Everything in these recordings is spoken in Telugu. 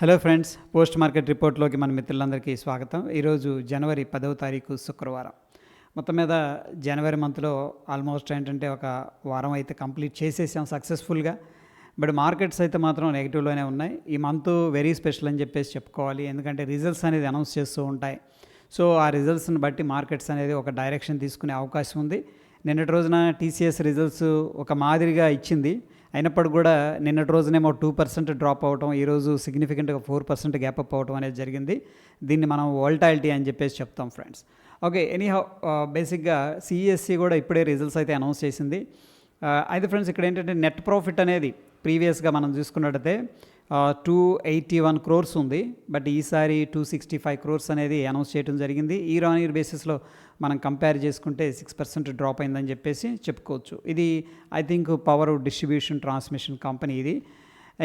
హలో ఫ్రెండ్స్ పోస్ట్ మార్కెట్ రిపోర్ట్లోకి మన మిత్రులందరికీ స్వాగతం. ఈరోజు జనవరి పదవ తారీఖు శుక్రవారం. మొత్తం మీద జనవరి మంత్లో ఆల్మోస్ట్ ఏంటంటే ఒక వారం అయితే కంప్లీట్ చేసేసాం సక్సెస్ఫుల్గా బట్ మార్కెట్స్ అయితే మాత్రం నెగిటివ్లోనే ఉన్నాయి. ఈ మంత్ వెరీ స్పెషల్ అని చెప్పేసి చెప్పుకోవాలి. ఎందుకంటే రిజల్ట్స్ అనేది అనౌన్స్ చేస్తూ ఉంటాయి. సో ఆ రిజల్ట్స్ని బట్టి మార్కెట్స్ అనేది ఒక డైరెక్షన్ తీసుకునే అవకాశం ఉంది. నిన్నటి రోజున టీసీఎస్ రిజల్ట్స్ ఒక మాదిరిగా ఇచ్చింది. అయినప్పటికి కూడా నిన్నటి రోజునేమో టూ పర్సెంట్ డ్రాప్ అవటం ఈరోజు సిగ్నిఫికెంట్గా ఫోర్ పర్సెంట్ గ్యాప్ అప్ అవటం అనేది జరిగింది. దీన్ని మనం వాల్టాలిటీ అని చెప్పేసి చెప్తాం ఫ్రెండ్స్ ఓకే ఎనీ హౌ బేసిక్గా సిఎస్సి కూడా ఇప్పుడే రిజల్ట్స్ అయితే అనౌన్స్ చేసింది. Uh, అయితే ఫ్రెండ్స్ ఇక్కడ ఏంటంటే నెట్ ప్రాఫిట్ అనేది ప్రీవియస్గా మనం చూసుకున్నట్టయితే టూ ఎయిటీ వన్ క్రోర్స్ ఉంది. బట్ ఈసారి టూ సిక్స్టీ ఫైవ్ క్రోర్స్ అనేది అనౌన్స్ చేయడం జరిగింది. ఈ ఆన్ ఇయర్ బేసిస్లో మనం కంపేర్ చేసుకుంటే సిక్స్ పర్సెంట్ డ్రాప్ అయిందని చెప్పేసి చెప్పుకోవచ్చు. ఇది I think power distribution transmission company ఇది.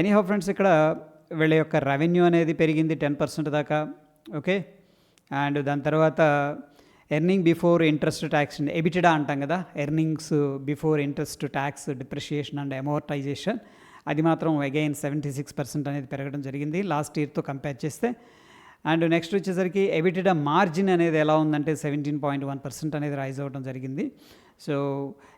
ఎనీహౌ ఫ్రెండ్స్ ఇక్కడ వీళ్ళ యొక్క రెవెన్యూ అనేది పెరిగింది టెన్ పర్సెంట్ దాకా ఓకే అండ్ దాని తర్వాత earning before interest tax EBITDA అంటాం కదా earnings before interest tax depreciation and amortization అది మాత్రం అగైన్ సెవెంటీ సిక్స్ పర్సెంట్ అనేది పెరగడం జరిగింది. లాస్ట్ ఇయర్తో కంపేర్ చేస్తే అండ్ నెక్స్ట్ వచ్చేసరికి ఎబిటెడా మార్జిన్ అనేది ఎలా ఉందంటే సెవెంటీన్ పాయింట్ వన్ పర్సెంట్ అనేది రైజ్ అవ్వడం జరిగింది. సో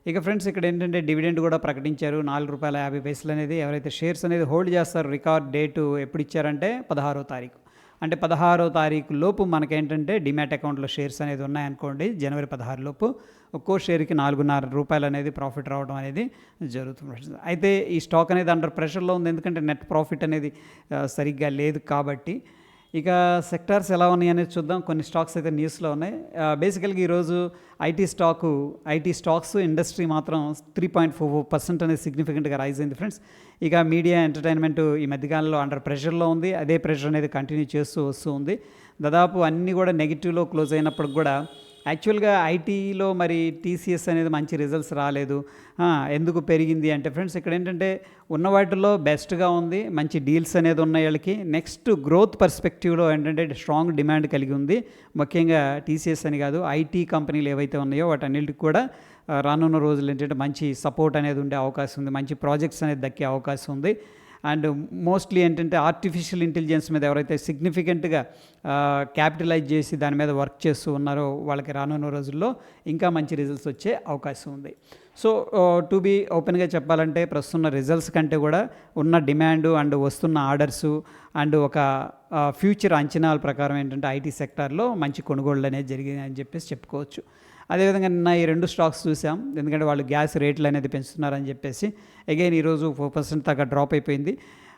ఇక ఫ్రెండ్స్ ఇక్కడ ఏంటంటే డివిడెండ్ కూడా ప్రకటించారు. నాలుగు రూపాయల యాభై పైసలు అనేది ఎవరైతే షేర్స్ అనేది హోల్డ్ చేస్తారు రికార్డ్ డేటు ఎప్పుడు ఇచ్చారంటే పదహారో తారీఖు. అంటే పదహారో తారీఖు లోపు మనకేంటంటే డిమాట్ అకౌంట్లో షేర్స్ అనేది ఉన్నాయనుకోండి జనవరి పదహారు లోపు ఒక్కో షేర్కి నాలుగున్నర రూపాయలు అనేది ప్రాఫిట్ రావడం అనేది జరుగుతుంది అయితే ఈ స్టాక్ అనేది అండర్ ప్రెషర్లో ఉంది ఎందుకంటే నెట్ ప్రాఫిట్ అనేది సరిగ్గా లేదు కాబట్టి ఇక సెక్టార్స్ ఎలా ఉన్నాయి అనేది చూద్దాం. కొన్ని స్టాక్స్ అయితే న్యూస్లో ఉన్నాయి. బేసికల్గా ఈరోజు IT stock IT stocks industry మాత్రం త్రీ పాయింట్ ఫోర్ పర్సెంట్ అనేది సిగ్నిఫికెంట్గా రైజ్ అయింది ఫ్రెండ్స్. ఇక మీడియా ఎంటర్టైన్మెంట్ ఈ మధ్యకాలంలో అండర్ ప్రెషర్లో ఉంది. అదే ప్రెషర్ అనేది కంటిన్యూ చేస్తూ వస్తూ ఉంది. దాదాపు అన్నీ కూడా నెగిటివ్లో క్లోజ్ అయినప్పటికి కూడా యాక్చువల్గా ఐటీలో మరి టీసీఎస్ అనేది మంచి రిజల్ట్స్ రాలేదు. ఎందుకు పెరిగింది అంటే ఫ్రెండ్స్ ఇక్కడ ఏంటంటే ఉన్న వాటిలో బెస్ట్గా ఉంది మంచి డీల్స్ అనేది ఉన్న వాళ్ళకి. నెక్స్ట్ గ్రోత్ పర్స్పెక్టివ్లో ఏంటంటే స్ట్రాంగ్ డిమాండ్ కలిగి ఉంది. ముఖ్యంగా టీసీఎస్ అని కాదు ఐటీ కంపెనీలు ఏవైతే ఉన్నాయో వాటన్నిటికి కూడా రానున్న రోజులు ఏంటంటే మంచి సపోర్ట్ అనేది ఉండే అవకాశం ఉంది మంచి ప్రాజెక్ట్స్ అనేది దక్కే అవకాశం ఉంది. అండ్ మోస్ట్లీ ఏంటంటే ఆర్టిఫిషియల్ ఇంటెలిజెన్స్ మీద ఎవరైతే సిగ్నిఫికెంట్గా క్యాపిటలైజ్ చేసి దాని మీద వర్క్ చేస్తూ ఉన్నారో వాళ్ళకి రానున్న రోజుల్లో ఇంకా మంచి రిజల్ట్స్ వచ్చే అవకాశం ఉంది. సో టు బీ ఓపెన్గా చెప్పాలంటే ప్రస్తున్న రిజల్ట్స్ కంటే కూడా ఉన్న డిమాండ్ అండ్ వస్తున్న ఆర్డర్సు అండ్ ఒక ఫ్యూచర్ అంచనాల ప్రకారం ఏంటంటే ఐటీ సెక్టార్లో మంచి కొనుగోళ్ళు అనేది జరిగింది అని చెప్పేసి చెప్పుకోవచ్చు. అదేవిధంగా నిన్న ఈ రెండు స్టాక్స్ చూసాం. ఎందుకంటే వాళ్ళు గ్యాస్ రేట్లు అనేది పెంచుతున్నారని చెప్పేసి అగైన్ ఈరోజు ఫోర్ పర్సెంట్ దాకా డ్రాప్ అయిపోయింది.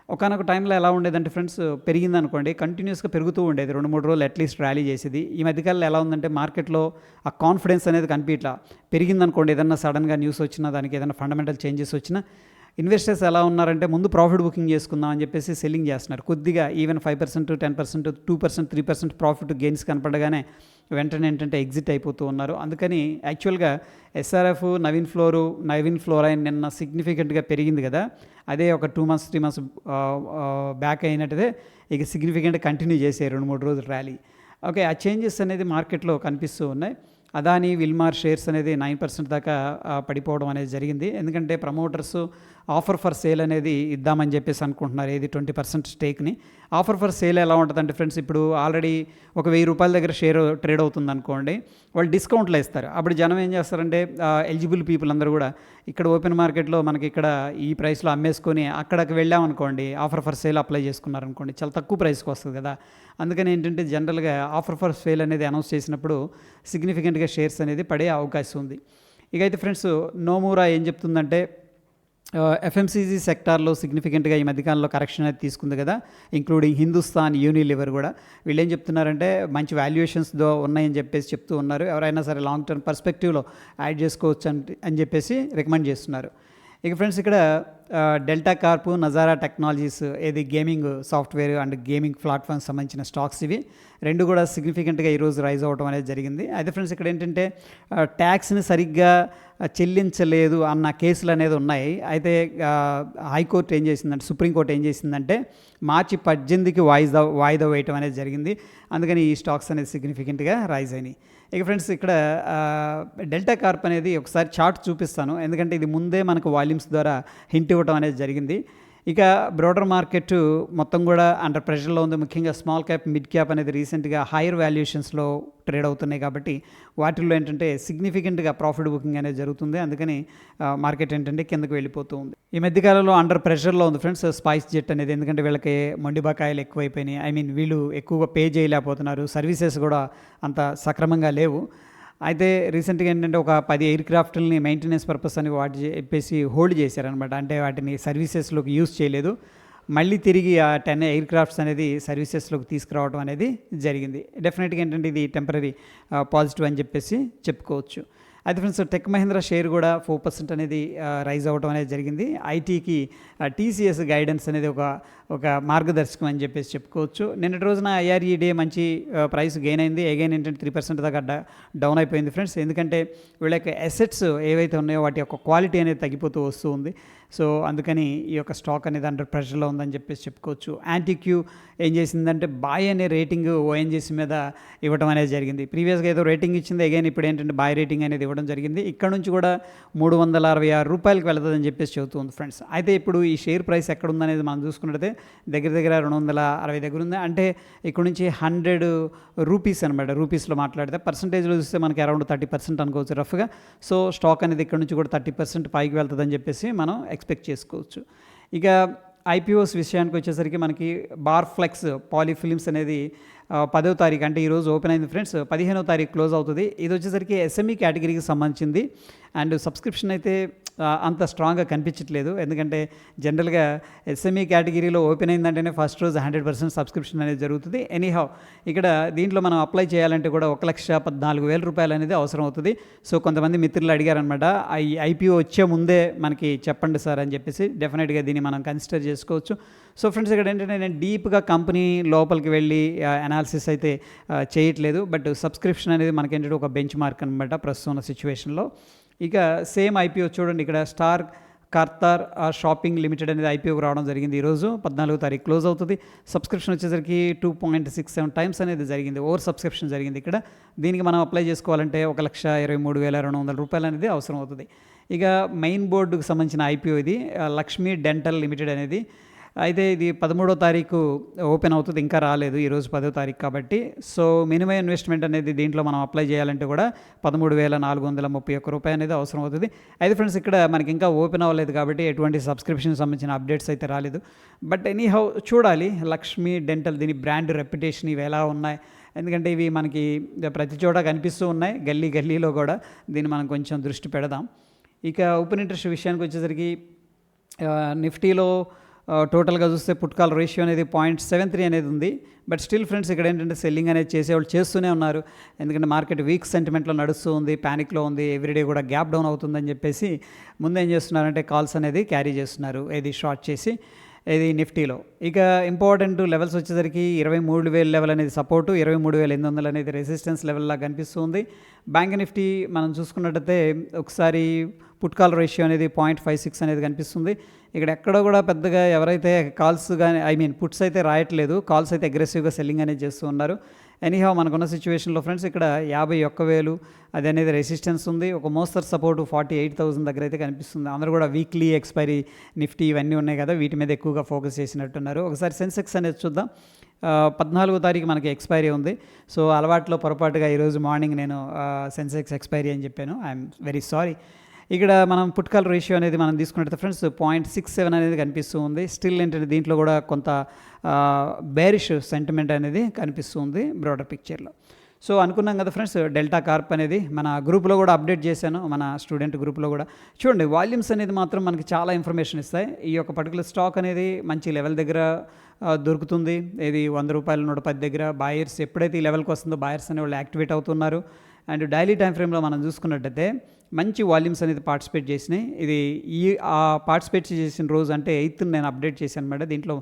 ఒకనొక టైంలో ఎలా ఉండేదంటే ఫ్రెండ్స్ పెరిగింది అనుకోండి కంటిన్యూస్గా పెరుగుతూ ఉండేది. రెండు మూడు రోజులు అట్లీస్ట్ ర్యాలీ చేసేది. ఈ మధ్యకాలంలో ఎలా ఉందంటే మార్కెట్లో ఆ కాన్ఫిడెన్స్ అనేది కనిపించట్లా. పెరిగిందనుకోండి ఏదన్నా సడన్గా న్యూస్ వచ్చినా దానికి ఏదైనా ఫండమెంటల్ చేంజెస్ వచ్చినా ఇన్వెస్టర్స్ ఎలా ఉన్నారంటే ముందు ప్రాఫిట్ బుకింగ్ చేసుకుందాం అని చెప్పేసి సెల్లింగ్ చేస్తున్నారు. కొద్దిగా even five percent ten percent two percent three percent profit gains కనపడగానే వెంటనే ఏంటంటే ఎగ్జిట్ అయిపోతూ ఉన్నారు. అందుకని యాక్చువల్గా ఎస్ఆర్ఎఫ్ నవీన్ ఫ్లోరు నవీన్ ఫ్లోరైన్ నిన్న సిగ్నిఫికెంట్గా పెరిగింది కదా. అదే ఒక two months three months back అయినట్టుదే ఇక సిగ్నిఫికెంట్ కంటిన్యూ చేసే రెండు మూడు రోజులు ర్యాలీ ఓకే ఆ చేంజెస్ అనేది మార్కెట్లో కనిపిస్తూ ఉన్నాయి. అదాని విల్మార్ షేర్స్ అనేది నైన్ పర్సెంట్ దాకా పడిపోవడం అనేది జరిగింది. ఎందుకంటే ప్రమోటర్స్ ఆఫర్ ఫర్ సేల్ అనేది ఇద్దామని చెప్పేసి అనుకుంటున్నారు ఏది ట్వంటీ పర్సెంట్ స్టేక్ని. ఆఫర్ ఫర్ సేల్ ఎలా ఉంటుందంటే ఫ్రెండ్స్ ఇప్పుడు ఆల్రెడీ ఒక వెయ్యి రూపాయల దగ్గర షేర్ ట్రేడ్ అవుతుంది అనుకోండి వాళ్ళు డిస్కౌంట్లో ఇస్తారు. అప్పుడు జనం ఏం చేస్తారంటే ఎలిజిబుల్ పీపుల్ అందరూ కూడా ఇక్కడ ఓపెన్ మార్కెట్లో మనకి ఇక్కడ ఈ ప్రైస్లో అమ్మేసుకొని అక్కడికి వెళ్ళామనుకోండి ఆఫర్ ఫర్ సేల్ అప్లై చేసుకున్నారనుకోండి చాలా తక్కువ ప్రైస్కి వస్తుంది కదా. అందుకని ఏంటంటే జనరల్గా ఆఫర్ ఫర్ సేల్ అనేది అనౌన్స్ చేసినప్పుడు సిగ్నిఫికెంట్గా షేర్స్ అనేది పడే అవకాశం ఉంది. ఇక అయితే ఫ్రెండ్స్ నోమూరా ఏం చెప్తుందంటే ఎఫ్ఎంసీజీ సెక్టార్లో సిగ్నిఫికెంట్గా ఈ మధ్యకాలంలో కరెక్షన్ అనేది తీసుకుంది కదా ఇంక్లూడింగ్ హిందుస్థాన్ యూనిలివర్ కూడా. వీళ్ళు ఏం చెప్తున్నారంటే మంచి వాల్యుయేషన్స్తో ఉన్నాయని చెప్పేసి చెప్తూ ఉన్నారు. ఎవరైనా సరే లాంగ్ టర్మ్ పర్స్పెక్టివ్లో యాడ్ చేసుకోవచ్చు అని అని చెప్పేసి రికమెండ్ చేస్తున్నారు. ఇక ఫ్రెండ్స్ ఇక్కడ డెల్టా కార్పు నజారా టెక్నాలజీస్ ఏది gaming software and gaming platforms సంబంధించిన స్టాక్స్ ఇవి రెండు కూడా సిగ్నిఫికెంట్గా ఈరోజు రైజ్ అవ్వడం అనేది జరిగింది. అయితే ఫ్రెండ్స్ ఇక్కడ ఏంటంటే ట్యాక్స్ని సరిగ్గా చెల్లించలేదు అన్న కేసులు అనేది ఉన్నాయి. అయితే హైకోర్టు ఏం చేసిందంటే సుప్రీంకోర్టు ఏం చేసిందంటే మార్చి పద్దెనిమిదికి వాయిదా వాయిదా వేయటం అనేది జరిగింది. అందుకని ఈ స్టాక్స్ అనేది సిగ్నిఫికెంట్గా రైజ్ అయినాయి. ఇక ఫ్రెండ్స్ ఇక్కడ డెల్టా కార్ప్ అనేది ఒకసారి చార్ట్ చూపిస్తాను. ఎందుకంటే ఇది ముందే మనకు వాల్యూమ్స్ ద్వారా హింట్ ఇవ్వటం అనేది జరిగింది. ఇక బ్రోడర్ మార్కెట్ మొత్తం కూడా అండర్ ప్రెషర్లో ఉంది. ముఖ్యంగా స్మాల్ క్యాప్ మిడ్ క్యాప్ అనేది రీసెంట్గా హైయర్ వాల్యుయేషన్స్లో ట్రేడ్ అవుతున్నాయి కాబట్టి వాటిల్లో ఏంటంటే సిగ్నిఫికెంట్గా ప్రాఫిట్ బుకింగ్ అనేది జరుగుతుంది. అందుకని మార్కెట్ ఏంటంటే కిందకు వెళ్ళిపోతూ ఉంది. ఈ మధ్యకాలంలో అండర్ ప్రెషర్లో ఉంది ఫ్రెండ్స్ స్పైస్ జెట్ అనేది. ఎందుకంటే వీళ్ళకి మొండిబకాయలు ఎక్కువైపోయినాయి. ఐ మీన్ వీళ్ళు ఎక్కువగా పే చేయలేకపోతున్నారు. సర్వీసెస్ కూడా అంత సక్రమంగా లేవు. అయితే రీసెంట్గా ఏంటంటే ఒక పది ఎయిర్ క్రాఫ్ట్ని మెయింటెనెన్స్ పర్పస్ అని వాటి చెప్పేసి హోల్డ్ చేశారనమాట అంటే వాటిని సర్వీసెస్లోకి యూస్ చేయలేదు. మళ్ళీ తిరిగి ఆ టెన్ ఎయిర్ క్రాఫ్ట్స్ అనేది సర్వీసెస్లోకి తీసుకురావడం అనేది జరిగింది. డెఫినెట్గా ఏంటంటే ఇది టెంపరీ పాజిటివ్ అని చెప్పేసి చెప్పుకోవచ్చు. అయితే ఫ్రెండ్స్ టెక్ మహీంద్రా షేర్ కూడా ఫోర్ పర్సెంట్ అనేది రైజ్ అవ్వడం అనేది జరిగింది. ఐటీకి టీసీఎస్ గైడెన్స్ అనేది ఒక ఒక మార్గదర్శకం అని చెప్పేసి చెప్పుకోవచ్చు. నిన్నటి రోజున ఐఆర్ఈ డే మంచి ప్రైస్ గెయిన్ అయింది. అగైన్ ఏంటంటే త్రీ పర్సెంట్ దాకా డౌన్ అయిపోయింది ఫ్రెండ్స్ ఎందుకంటే వీళ్ళ యొక్క అసెట్స్ ఏవైతే ఉన్నాయో వాటి యొక్క క్వాలిటీ అనేది తగ్గిపోతూ వస్తూ ఉంది. సో అందుకని ఈ యొక్క స్టాక్ అనేది అండర్ ప్రెషర్లో ఉందని చెప్పేసి చెప్పుకోవచ్చు. యాంటిక్యూ ఏం చేసిందంటే బాయ్ అనే రేటింగ్ ఓఎన్జీసీ మీద ఇవ్వడం అనేది జరిగింది. ప్రీవియస్గా ఏదో రేటింగ్ ఇచ్చింది అగైన్ ఇప్పుడు ఏంటంటే బాయ్ రేటింగ్ అనేది ఇవ్వడం జరిగింది. ఇక్కడ నుంచి కూడా మూడు వందల అరవై ఆరు రూపాయలకు వెళ్తుందని చెప్పేసి చెబుతుంది ఫ్రెండ్స్ అయితే ఇప్పుడు ఈ షేర్ ప్రైస్ ఎక్కడ ఉందనేది మనం చూసుకున్నట్లయితే దగ్గర దగ్గర రెండు వందల అరవై దగ్గర ఉంది. అంటే ఇక్కడ నుంచి హండ్రెడ్ రూపీస్ అనమాట రూపీస్లో మాట్లాడితే. పర్సంటేజ్లో చూస్తే మనకి అరౌండ్ థర్టీ పర్సెంట్ అనుకోవచ్చు రఫ్గా సో స్టాక్ అనేది ఇక్కడ నుంచి కూడా థర్టీ పర్సెంట్ పైకి వెళ్తుందని చెప్పేసి మనం ఎక్స్పెక్ట్ చేసుకోవచ్చు. ఇక ఐపీఓస్ విషయానికి వచ్చేసరికి మనకి బార్ ఫ్లెక్స్ పాలిఫిలిమ్స్ అనేది పదో తారీఖు అంటే ఈరోజు ఓపెన్ అయింది ఫ్రెండ్స్. పదిహేనో తారీఖు క్లోజ్ అవుతుంది. ఇది వచ్చేసరికి ఎస్ఎంఈ కేటగిరీకి సంబంధించింది. అండ్ సబ్స్క్రిప్షన్ అయితే అంత స్ట్రాంగ్గా కనిపించట్లేదు. ఎందుకంటే జనరల్గా ఎస్ఎంఈ కేటగిరీలో ఓపెన్ అయిందంటేనే ఫస్ట్ రోజు హండ్రెడ్ పర్సెంట్ సబ్స్క్రిప్షన్ అనేది జరుగుతుంది. ఎనీహౌ ఇక్కడ దీంట్లో మనం అప్లై చేయాలంటే కూడా ఒక లక్ష పద్నాలుగు వేల రూపాయలు అనేది అవసరం అవుతుంది. సో కొంతమంది మిత్రులు అడిగారనమాట ఈ ఐపీఓ వచ్చే ముందే మనకి చెప్పండి సార్ అని చెప్పేసి డెఫినెట్గా దీన్ని మనం కన్సిడర్ చేసుకోవచ్చు. సో ఫ్రెండ్స్ ఇక్కడ ఏంటంటే నేను డీప్గా కంపెనీ లోపలికి వెళ్ళి అనాలిసిస్ అయితే చేయట్లేదు. బట్ సబ్స్క్రిప్షన్ అనేది మనకేంటంటే ఒక బెంచ్ మార్క్ అనమాట ప్రస్తుతం ఉన్న సిచ్యువేషన్లో. ఇక సేమ్ ఐపీఓ చూడండి ఇక్కడ స్టార్ కార్తార్ షాపింగ్ లిమిటెడ్ అనేది ఐపీఓకి రావడం జరిగింది ఈరోజు. పద్నాలుగో తారీఖు క్లోజ్ అవుతుంది. సబ్స్క్రిప్షన్ వచ్చేసరికి two point six seven times అనేది జరిగింది. ఓవర్ సబ్స్క్రిప్షన్ జరిగింది ఇక్కడ. దీనికి మనం అప్లై చేసుకోవాలంటే ఒక లక్ష ఇరవై మూడు వేల రెండు వందల రూపాయలు అనేది అవసరం అవుతుంది. ఇక మెయిన్ బోర్డుకు సంబంధించిన ఐపీఓ ఇది. లక్ష్మీ డెంటల్ లిమిటెడ్ అనేది అయితే ఇది పదమూడో తారీఖు ఓపెన్ అవుతుంది ఇంకా రాలేదు ఈరోజు పదో తారీఖు కాబట్టి. సో మినిమం ఇన్వెస్ట్మెంట్ అనేది దీంట్లో మనం అప్లై చేయాలంటే కూడా పదమూడు వేల నాలుగు వందల ముప్పై ఒక్క రూపాయి అనేది అవసరం అవుతుంది. అయితే ఫ్రెండ్స్ ఇక్కడ మనకి ఇంకా ఓపెన్ అవ్వలేదు కాబట్టి ఎటువంటి సబ్స్క్రిప్షన్ సంబంధించిన అప్డేట్స్ అయితే రాలేదు. బట్ ఎనీ హౌ చూడాలి లక్ష్మీ డెంటల్ దీని బ్రాండ్ రెప్యుటేషన్ ఇవి ఎలా ఉన్నాయి? ఎందుకంటే ఇవి మనకి ప్రతి చోట కనిపిస్తూ ఉన్నాయి గల్లీ గల్లీలో కూడా దీన్ని మనం కొంచెం దృష్టి పెడదాం. ఇక ఓపెన్ ఇంట్రెస్ట్ విషయానికి వచ్చేసరికి నిఫ్టీలో టోటల్గా చూస్తే పుట్కాల్ రేషియో అనేది పాయింట్ సెవెన్ త్రీ అనేది ఉంది. బట్ స్టిల్ ఫ్రెండ్స్ ఇక్కడ ఏంటంటే సెల్లింగ్ అనేది చేసేవాళ్ళు చేస్తూనే ఉన్నారు. ఎందుకంటే మార్కెట్ వీక్ సెంటిమెంట్లో నడుస్తూ ఉంది ప్యానిక్లో ఉంది ఎవ్రీడే కూడా గ్యాప్ డౌన్ అవుతుందని చెప్పేసి ముందు ఏం చేస్తున్నారంటే కాల్స్ అనేది క్యారీ చేస్తున్నారు ఏది షార్ట్ చేసి ఇది నిఫ్టీలో. ఇక ఇంపార్టెంట్ లెవెల్స్ వచ్చేసరికి ఇరవై మూడు వేల లెవెల్ అనేది సపోర్టు ఇరవై మూడు వేల ఎనిమిది వందలు అనేది రెసిస్టెన్స్ లెవెల్లా కనిపిస్తుంది. బ్యాంక్ నిఫ్టీ మనం చూసుకున్నట్టయితే ఒకసారి పుట్కాల్ రేషియో అనేది పాయింట్ ఫైవ్ సిక్స్ అనేది కనిపిస్తుంది. ఇక్కడ ఎక్కడో కూడా పెద్దగా ఎవరైతే కాల్స్ కానీ ఐ మీన్ పుట్స్ అయితే రాయట్లేదు కాల్స్ అయితే అగ్రెసివ్గా సెల్లింగ్ అనేది చేస్తూ ఉన్నారు. ఎనీహా మనకున్న సిచ్యువేషన్లో ఫ్రెండ్స్ ఇక్కడ యాభై ఒక్క వేలు అది అనేది రెసిస్టెన్స్ ఉంది. ఒక మోస్తర్ సపోర్ట్ ఫార్టీ ఎయిట్ థౌసండ్ దగ్గర అయితే కనిపిస్తుంది. అందరూ కూడా వీక్లీ ఎక్స్పైరీ నిఫ్టీ ఇవన్నీ ఉన్నాయి కదా వీటి మీద ఎక్కువగా ఫోకస్ చేసినట్టున్నారు. ఒకసారి సెన్సెక్స్ అనేది చూద్దాం. పద్నాలుగో తారీఖు మనకి ఎక్స్పైరీ ఉంది. సో అలవాట్లో పొరపాటుగా ఈరోజు మార్నింగ్ నేను సెన్సెక్స్ ఎక్స్పైరీ అని చెప్పాను. I'm very sorry. ఇక్కడ మనం పుట్కాల్ రేషియో అనేది మనం తీసుకున్నట్టు ఫ్రెండ్స్ పాయింట్ సిక్స్ సెవెన్ అనేది కనిపిస్తూ ఉంది. స్టిల్ ఏంటంటే దీంట్లో కూడా కొంత బేరిష్ సెంటిమెంట్ అనేది కనిపిస్తూ ఉంది బ్రాడర్ పిక్చర్లో సో అనుకున్నాం కదా ఫ్రెండ్స్ డెల్టా కార్ప్ అనేది మన గ్రూప్లో కూడా అప్డేట్ చేశాను మన స్టూడెంట్ గ్రూప్లో కూడా. చూడండి వాల్యూమ్స్ అనేది మాత్రం మనకి చాలా ఇన్ఫర్మేషన్ ఇస్తాయి. ఈ యొక్క పర్టికులర్ స్టాక్ అనేది మంచి లెవెల్ దగ్గర దొరుకుతుంది. ఇది వంద రూపాయల నూట పది దగ్గర బాయర్స్ ఎప్పుడైతే ఈ లెవెల్కి వస్తుందో బాయర్స్ అనే వాళ్ళు యాక్టివేట్ అవుతున్నారు. అండ్ డైలీ టైం ఫ్రేమ్లో మనం చూసుకున్నట్టయితే మంచి వాల్యూమ్స్ అనేది పార్టిసిపేట్ చేసినాయి. ఇది ఈ ఆ పార్టిసిపేట్ చేసిన రోజు అంటే ఎయిత్ నేను అప్డేట్ చేశాను మేడం. దీంట్లో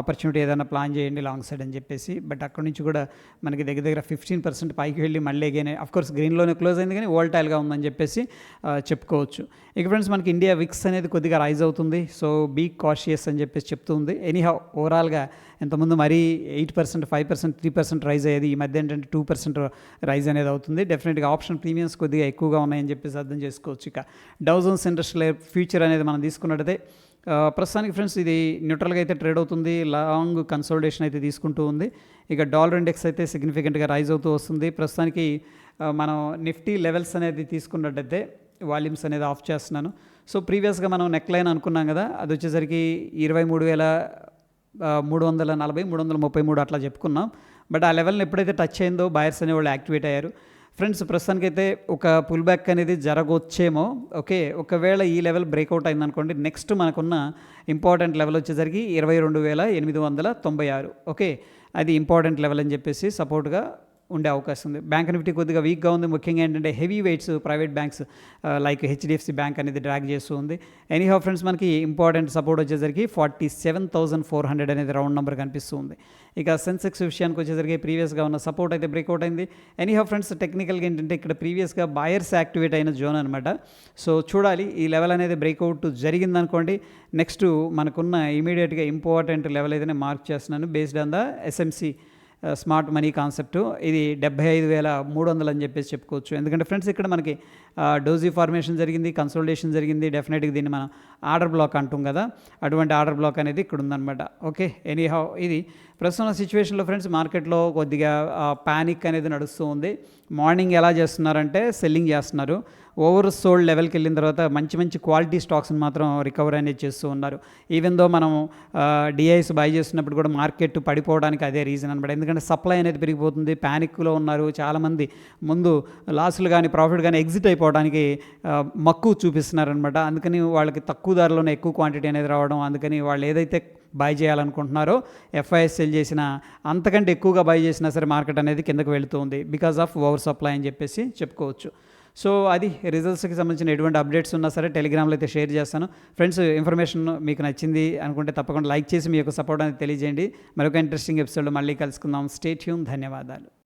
ఆపర్చునిటీ ఏదైనా ప్లాన్ చేయండి లాంగ్ సైడ్ అని చెప్పేసి. బట్ అక్కడ నుంచి కూడా మనకి దగ్గర దగ్గర ఫిఫ్టీన్ పర్సెంట్ పైకి వెళ్ళి మళ్ళీ అగైన్ అఫ్కోర్స్ గ్రీన్లోనే క్లోజ్ అయింది కానీ ఓల్టైల్గా ఉందని చెప్పేసి చెప్పుకోవచ్చు. ఇక ఫ్రెండ్స్ మనకి ఇండియా విక్స్ అనేది కొద్దిగా రైజ్ అవుతుంది. సో బీ కాషియస్ అని చెప్పేసి చెప్తుంది ఎనీహౌ ఓవరాల్గా ఇంతకుముందు మరీ eight percent five percent three percent rise అయ్యేది. ఈ మధ్య ఏంటంటే టూ పర్సెంట్ రైజ్ అనేది అవుతుంది. డెఫినెట్గా ఆప్షన్ ప్రీమియమ్స్ కొద్దిగా ఎక్కువగా ఉన్నాయని చెప్పేసి అర్థం చేసుకోవచ్చు. ఇక డౌజన్స్ ఇండస్ట్రియల్ ఫ్యూచర్ అనేది మనం తీసుకున్నట్టయితే ప్రస్తుతానికి ఫ్రెండ్స్ ఇది న్యూట్రల్గా అయితే ట్రేడ్ అవుతుంది. లాంగ్ కన్సోల్డేషన్ అయితే తీసుకుంటూ ఉంది. ఇక డాలర్ ఇండెక్స్ అయితే సిగ్నిఫికెంట్గా రైజ్ అవుతూ వస్తుంది. ప్రస్తుతానికి మనం నిఫ్టీ లెవెల్స్ అనేది తీసుకున్నట్టయితే వాల్యూమ్స్ అనేది ఆఫ్ చేస్తున్నాను. సో ప్రీవియస్గా మనం నెక్ లైన్ అనుకున్నాం కదా అది వచ్చేసరికి ఇరవై మూడు వేల మూడు వందల నలభై మూడు వందల ముప్పై మూడు అట్లా చెప్పుకున్నాం. బట్ ఆ లెవెల్ని ఎప్పుడైతే టచ్ అయిందో బయర్స్ అనేవాళ్ళు యాక్టివేట్ అయ్యారు. ఫ్రెండ్స్ ప్రస్తుతానికైతే ఒక పుల్ బ్యాక్ అనేది జరగవచ్చేమో ఓకే ఒకవేళ ఈ లెవెల్ బ్రేక్అవుట్ అయిందనుకోండి నెక్స్ట్ మనకున్న ఇంపార్టెంట్ లెవెల్ వచ్చేసరికి ఇరవై రెండు వేల ఎనిమిది వందల తొంభై ఆరు. ఓకే అది ఇంపార్టెంట్ లెవెల్ అని చెప్పేసి సపోర్ట్గా ఉండే అవకాశం ఉంది. బ్యాంక్ నిఫ్టీ కొద్దిగా వీక్గా ఉంది. ముఖ్యంగా ఏంటంటే heavy weights private banks like HDFC bank అనేది డ్రాగ్ చేస్తూ ఉంది. ఎనీహౌ ఫ్రెండ్స్ మనకి ఇంపార్టెంట్ సపోర్ట్ వచ్చేసరికి forty seven thousand four hundred అనేది రౌండ్ నెంబర్ కనిపిస్తూ ఉంది. ఇక సెన్సెక్స్ విషయానికి వచ్చేసరికి ప్రీవియస్గా ఉన్న సపోర్ట్ అయితే బ్రేక్అవుట్ అయింది. ఎనీహౌ ఫ్రెండ్స్ టెక్నికల్గా ఏంటంటే ఇక్కడ ప్రీవియస్గా బయర్స్ యాక్టివేట్ అయిన జోన్ అనమాట సో చూడాలి ఈ లెవెల్ అనేది బ్రేక్అవుట్ జరిగిందనుకోండి నెక్స్ట్ మనకున్న ఇమీడియట్గా ఇంపార్టెంట్ లెవెల్ అయితే మార్క్ చేస్తున్నాను based on the SMC smart money concept. ఇది డెబ్బై ఐదు వేల మూడు వందలు అని చెప్పేసి చెప్పుకోవచ్చు. ఎందుకంటే ఫ్రెండ్స్ ఇక్కడ మనకి డోజీ ఫార్మేషన్ జరిగింది కన్సల్టేషన్ జరిగింది డెఫినెట్గా దీన్ని మనం ఆర్డర్ బ్లాక్ అంటాం కదా. అటువంటి ఆర్డర్ బ్లాక్ అనేది ఇక్కడ ఉందన్నమాట. ఓకే ఎనీ హౌ ఇది ప్రస్తుతం సిచ్యువేషన్లో ఫ్రెండ్స్ మార్కెట్లో కొద్దిగా ప్యానిక్ అనేది నడుస్తూ ఉంది. మార్నింగ్ ఎలా చేస్తున్నారంటే సెల్లింగ్ చేస్తున్నారు. ఓవర్ సోల్డ్ లెవెల్కి వెళ్ళిన తర్వాత మంచి మంచి క్వాలిటీ స్టాక్స్ని మాత్రం రికవర్ అనేది చేస్తూ ఉన్నారు. ఈవెన్ దో మనం డిఐస్ బై చేస్తున్నప్పుడు కూడా మార్కెట్ పడిపోవడానికి అదే రీజన్ అనమాట ఎందుకంటే సప్లై అనేది పెరిగిపోతుంది ప్యానిక్లో ఉన్నారు. చాలామంది ముందు లాసులు కానీ ప్రాఫిట్ కానీ ఎగ్జిట్ అయిపోవడానికి మక్కువ చూపిస్తున్నారనమాట అందుకని వాళ్ళకి తక్కువ ధరలోనే ఎక్కువ క్వాంటిటీ అనేది రావడం అందుకని వాళ్ళు ఏదైతే బై చేయాలనుకుంటున్నారో ఎఫ్ఐఎస్ సెల్ చేసిన అంతకంటే ఎక్కువగా బై చేసినా సరే మార్కెట్ అనేది కిందకు వెళుతుంది బికాస్ ఆఫ్ ఓవర్ సప్లై అని చెప్పేసి చెప్పుకోవచ్చు. సో అది రిజల్ట్స్కి సంబంధించిన ఎటువంటి అప్డేట్స్ ఉన్నా సరే టెలిగ్రామ్లో అయితే షేర్ చేస్తాను. ఫ్రెండ్స్ ఇన్ఫర్మేషన్ మీకు నచ్చింది అనుకుంటే తప్పకుండా లైక్ చేసి మీ యొక్క సపోర్ట్ అనేది తెలియజేయండి. మరొక ఇంట్రెస్టింగ్ ఎపిసోడ్లో మళ్ళీ కలుసుకుందాం. స్టేట్ హ్యూమ్ ధన్యవాదాలు.